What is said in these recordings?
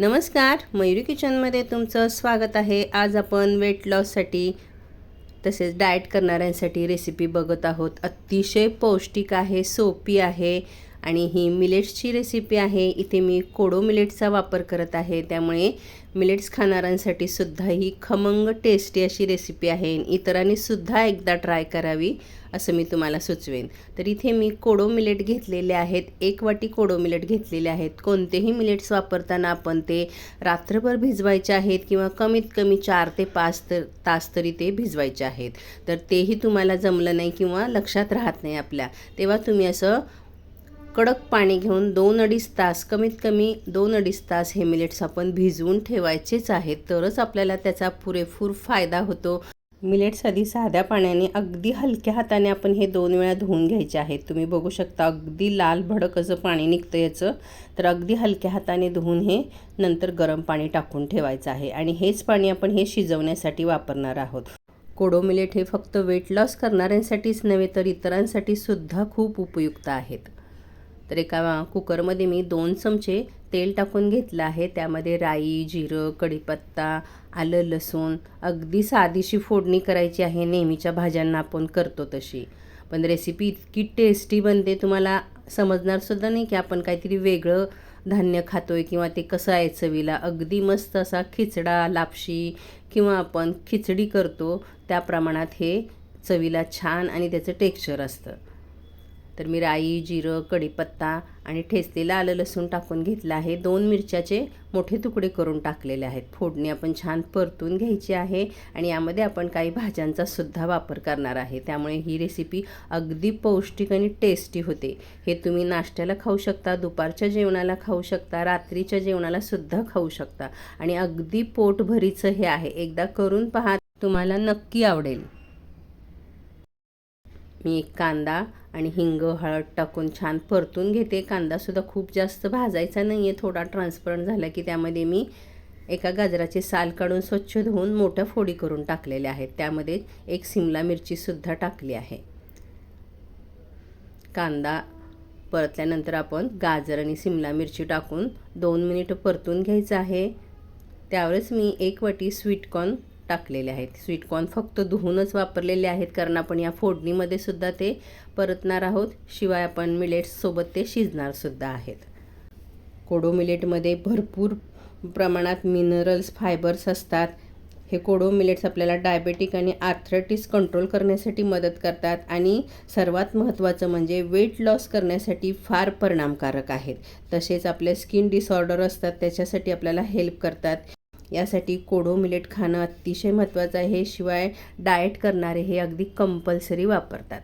नमस्कार मयुरी किचनमध्ये तुमचं स्वागत आहे. आज आपण वेट लॉससाठी तसेच डाएट करणाऱ्यांसाठी रेसिपी बघत आहोत. अतिशय पौष्टिक आहे सोपी आहे. आणि ही मिलेट्सची रेसिपी आहे. इथे मी कोडो मिलेट्सचा वापर करत आहे. त्यामुळे मिलेट्स खाणाऱ्यांसाठी सुद्धा ही खमंग टेस्टी अशी रेसिपी आहे. इतरांनी सुद्धा एकदा ट्राय करावी असं मी तुम्हाला सुचवेन. तर इथे मी कोडो मिलेट घेतलेले आहेत. एक वाटी कोडो मिलेट घेतलेले आहेत. कोणतेही मिलेट्स वापरताना आपण ते रात्रभर भिजवायचे आहेत किंवा कमीत कमी चार ते पाच तर तास तरी ते भिजवायचे आहेत. तर तेही तुम्हाला जमलं नाही किंवा लक्षात राहत नाही आपल्या. तेव्हा तुम्ही असं कडक पाणी घेऊन दोन अडीच तास कमीत कमी दोन अडीच तास हे मिलेट्स आपण भिजवून ठेवायचेच आहेत. तरच आपल्याला त्याचा पुरेपूर फायदा होतो. मिलेट्स आधी साध्या पाण्याने अगदी हलक्या हाताने आपण हे दोन वेळा धुवून घ्यायचे आहेत. तुम्ही बघू शकता अगदी लाल भडक असं पाणी निघतं याचं. तर अगदी हलक्या हाताने धुवून हे नंतर गरम पाणी टाकून ठेवायचं आहे. आणि हेच पाणी आपण हे शिजवण्यासाठी वापरणार आहोत. कोडो मिलेट हे फक्त वेट लॉस करणाऱ्यांसाठीच नव्हे तर इतरांसाठी सुद्धा खूप उपयुक्त आहेत. तर एका कुकरमध्ये मी दोन चमचे तेल टाकून घेतलं आहे. त्यामध्ये राई जिरं कढीपत्ता आलं लसूण अगदी साधीशी फोडणी करायची आहे. नेहमीच्या भाज्यांना आपण करतो तशी. पण रेसिपी इतकी टेस्टी बनते तुम्हाला समजणारसुद्धा नाही की आपण काहीतरी वेगळं धान्य खातो आहे किंवा ते कसं आहे चवीला. अगदी मस्त असा खिचडा लापशी किंवा आपण खिचडी करतो त्या प्रमाणात हे चवीला छान आणि त्याचं टेक्स्चर असतं. तर मी राई जिरं कढीपत्ता आणि ठेचलेलं आलं लसूण टाकून घेतलं आहे. दोन मिरच्याचे मोठे तुकडे करून टाकलेले आहेत. फोडणी आपण छान परतून घ्यायची आहे आणि यामध्ये आपण काही भाज्यांचा सुद्धा वापर करणार आहे. त्यामुळे ही रेसिपी अगदी पौष्टिक आणि टेस्टी होते. हे तुम्ही नाश्त्याला खाऊ शकता दुपारच्या जेवणाला खाऊ शकता रात्रीच्या जेवणाला सुद्धा खाऊ शकता. आणि अगदी पोटभरीचं हे आहे. एकदा करून पहा तुम्हाला नक्की आवडेल. मी एक कांदा आणि हिंग हळद टाकून छान परतून घेते. कांदासुद्धा खूप जास्त भाजायचा नाही आहे थोडा ट्रान्सपरंट झाला की त्यामध्ये मी एका गाजराचे साल काढून स्वच्छ धुवून मोठ्या फोडी करून टाकलेल्या आहेत. त्यामध्ये एक सिमला मिरचीसुद्धा टाकली आहे. कांदा परतल्यानंतर आपण गाजर आणि सिमला मिरची टाकून दोन मिनिटं परतून घ्यायचं आहे. त्यावरच मी एक वाटी स्वीटकॉर्न टाकलेले आहेत. स्वीटकॉर्न फक्त धुवूनच वापरलेले आहेत कारण आपण या फोडणीमध्ये सुद्धा ते परतणार आहोत. शिवाय आपण मिलेट्ससोबत ते शिजणारसुद्धा आहेत. कोडो मिलेटमध्ये भरपूर प्रमाणात मिनरल्स फायबर्स असतात. हे कोडो मिलेट्स आपल्याला डायबेटिक आणि आर्थरायटिस कंट्रोल करण्यासाठी मदत करतात आणि सर्वात महत्त्वाचं म्हणजे वेट लॉस करण्यासाठी फार परिणामकारक आहेत. तसेच आपले स्किन डिसऑर्डर असतात त्याच्यासाठी आपल्याला हेल्प करतात. यासाठी कोडो मिलेट खाणं अतिशय महत्त्वाचं आहे. शिवाय डाएट करणारे हे अगदी कंपल्सरी वापरतात.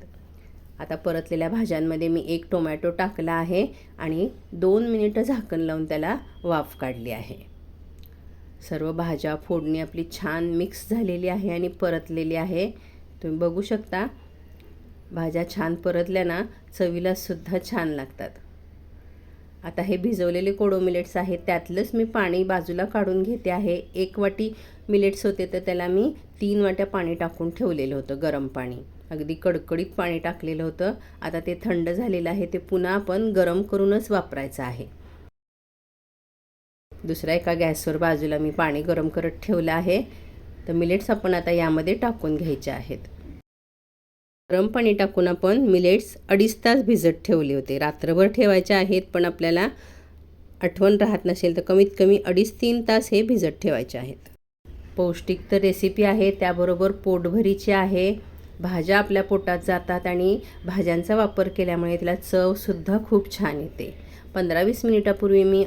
आता परतलेल्या भाज्यांमध्ये मी एक टोमॅटो टाकला आहे आणि दोन मिनिटं झाकण लावून त्याला वाफ काढली आहे. सर्व भाज्या फोडणी आपली छान मिक्स झालेली आहे आणि परतलेली आहे. तुम्ही बघू शकता भाज्या छान परतल्या ना चवीलासुद्धा छान लागतात. आता हे भिजवलेले कोडो मिलेट्स आहेत त्यातलंच मी पाणी बाजूला काढून घेते आहे. एक वाटी मिलेट्स होते तर त्याला मी तीन वाट्या पाणी टाकून ठेवलेलं होतं गरम पाणी. अगदी कडकडीत पाणी टाकलेलं होतं. आता ते थंड झालेलं आहे ते पुन्हा आपण गरम करूनच वापरायचं आहे. दुसऱ्या एका गॅसवर बाजूला मी पाणी गरम करत ठेवलं आहे. तर मिलेट्स आपण आता यामध्ये टाकून घ्यायचे आहेत. गरम पाणी टाकून आपण मिलेट्स अडीच तास भिजत ठेवले होते. रात्रभर ठेवायचे आहेत पण आपल्याला आठवण राहत नसेल तर कमीत कमी अडीच तीन तास हे भिजत ठेवायचे आहेत. पौष्टिक तर रेसिपी आहे त्याबरोबर पोटभरीची आहे. भाज्या आपल्या पोटात जातात आणि भाज्यांचा वापर केल्यामुळे तिला चवसुद्धा खूप छान येते. पंधरा वीस मिनिटापूर्वी मी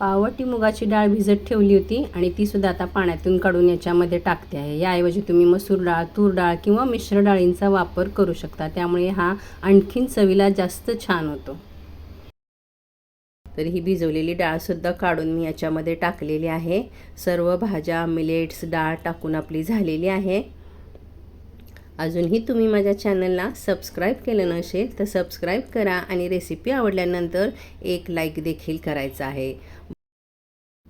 पावटी मुगाची डाळ भिजत ठेवली होती आणि तीसुद्धा आता पाण्यातून काढून याच्यामध्ये टाकते आहे. याऐवजी तुम्ही मसूर डाळ तूर डाळ किंवा मिश्र डाळींचा वापर करू शकता. त्यामुळे हा आणखीन चवीला जास्त छान होतो. तर ही भिजवलेली डाळसुद्धा काढून मी याच्यामध्ये टाकलेली आहे. सर्व भाज्या मिलेट्स डाळ टाकून आपली झालेली आहे. अजूनही तुम्ही माझ्या चॅनलला सबस्क्राईब केलं नसेल तर सबस्क्राईब करा आणि रेसिपी आवडल्यानंतर एक लाईक देखील करायचा आहे.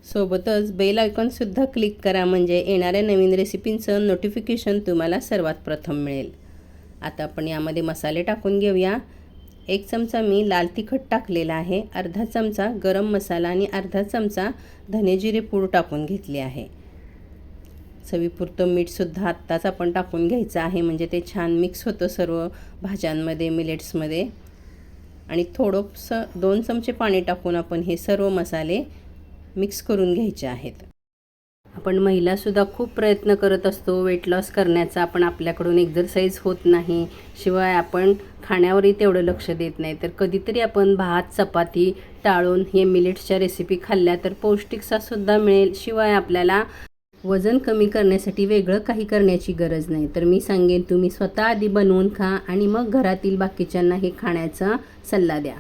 सोबतच बेल आयकॉनसुद्धा क्लिक करा म्हणजे येणाऱ्या नवीन रेसिपींचं नोटिफिकेशन तुम्हाला सर्वात प्रथम मिळेल. आता आपण यामध्ये मसाले टाकून घेऊया. एक चमचा मी लाल तिखट टाकलेला आहे. अर्धा चमचा गरम मसाला आणि अर्धा चमचा धनेजिरे पूड टाकून घेतली आहे. चवीपुरतं मीठसुद्धा आत्ताच आपण टाकून घ्यायचं आहे. म्हणजे ते छान मिक्स होतं सर्व भाज्यांमध्ये मिलेट्समध्ये आणि थोडंसं दोन चमचे पाणी टाकून आपण हे सर्व मसाले मिक्स करून घ्यायचे आहेत. आपण महिलासुद्धा खूप प्रयत्न करत असतो वेट लॉस करण्याचा. आपण आपल्याकडून एक्झरसाईज होत नाही. शिवाय आपण खाण्यावरही तेवढं लक्ष देत नाही. तर कधीतरी आपण भात चपाती टाळून हे मिलेट्सच्या रेसिपी खाल्ल्या तर पौष्टिकसासुद्धा मिळेल. शिवाय आपल्याला वजन कमी करण्यासाठी वेगळं काही करण्याची गरज नाही. तर मी सांगेन तुम्ही स्वतः आधी बनवून खा आणि मग घरातील बाकीच्यांना हे खाण्याचा सल्ला द्या.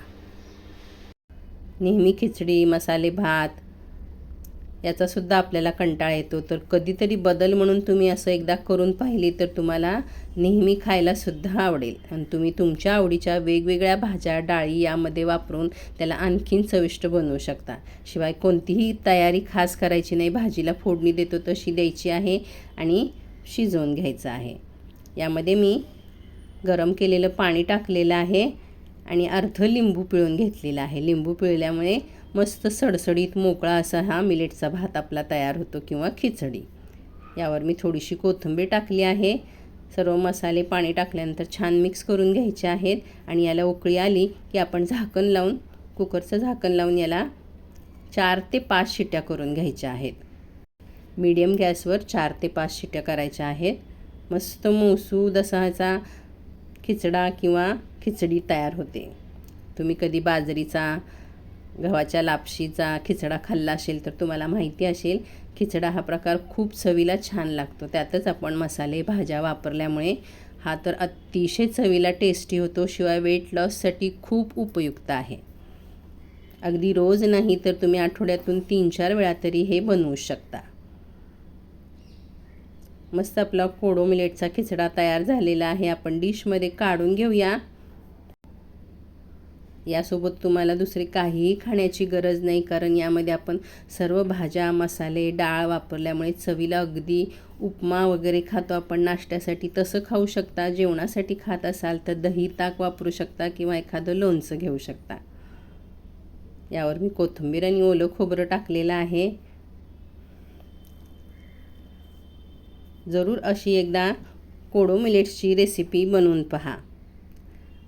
नेहमी खिचडी मसाले भात याचासुद्धा आपल्याला कंटाळा येतो. तर कधीतरी बदल म्हणून तुम्ही असं एकदा करून पाहिली तर तुम्हाला नेहमी खायलासुद्धा आवडेल. आणि तुम्ही तुमच्या आवडीच्या वेगवेगळ्या भाज्या डाळी यामध्ये वापरून त्याला आणखीन चविष्ट बनवू शकता. शिवाय कोणतीही तयारी खास करायची नाही. भाजीला फोडणी देतो तशी द्यायची आहे आणि शिजवून घ्यायचं आहे. यामध्ये मी गरम केलेलं पाणी टाकलेलं आहे आणि अर्ध लिंबू पिळून घेतलेलं आहे. लिंबू पिळल्यामुळे मस्त सडसडीत मोकळा असा हा मिलेटचा भात आपला तयार होतो किंवा खिचडी. यावर मी थोडीशी कोथिंबीर टाकली आहे. सर्व मसाले पाणी टाकल्यानंतर छान मिक्स करून घ्यायचे आहेत आणि याला उकळी आली की आपण झाकण लावून कुकरचं झाकण लावून याला चार ते पाच शिट्ट्या करून घ्यायच्या आहेत. मीडियम गॅसवर चार ते पाच शिट्ट्या करायच्या आहेत. मस्त मौसूद असा ह्याचा खिचडा किंवा खिचडी तयार होते. तुम्ही कधी बाजरीचा गव्हाच्या लापशीचा खिचडा खाल्ला असेल तर तुम्हाला माहिती असेल खिचडा हा प्रकार खूप चवीला छान लागतो. त्यातच आपण मसाले भाज्या वापरल्यामुळे हा तर अतिशय चवीला टेस्टी होतो. शिवाय वेट लॉससाठी खूप उपयुक्त आहे. अगदी रोज नाही तर तुम्ही आठवड्यातून तीन चार वेळा तरी हे बनवू शकता. मस्त आपला कोडो मिलेटचा खिचडा तयार झालेला आहे. आपण डिशमध्ये काढून घेऊया. यासोबत तुम्हाला दुसरी काहीही खाण्याची गरज नाही कारण यामध्ये आपण सर्व भाज्या मसाले डाळ वापरल्यामुळे चवीला अगदी उपमा वगैरे खातो. आपण नाश्त्यासाठी तसं खाऊ शकता जेवणासाठी खात असाल तर दही ताक वापरू शकता किंवा एखादं लोणचं घेऊ शकता. यावर मी कोथिंबीर आणि ओलं खोबरं टाकलेलं आहे. जरूर अशी एकदा कोडो मिलेट्सची रेसिपी बनवून पहा.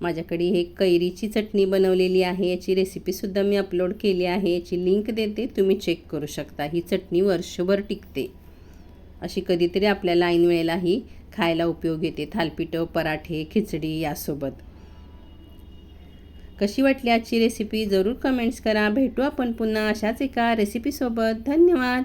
माझ्याकडे हे कैरीची चटणी बनवलेली आहे. याची रेसिपीसुद्धा मी अपलोड केली आहे. याची लिंक देते. तुम्ही चेक करू शकता. ही चटणी वर्षभर टिकते. अशी कधीतरी आपल्याला ऐन वेळेला ही खायला उपयोग येते. थालपिठं पराठे खिचडी यासोबत. कशी वाटली आजची रेसिपी जरूर कमेंट्स करा. भेटू आपण पुन्हा अशाच एका रेसिपीसोबत धन्यवाद!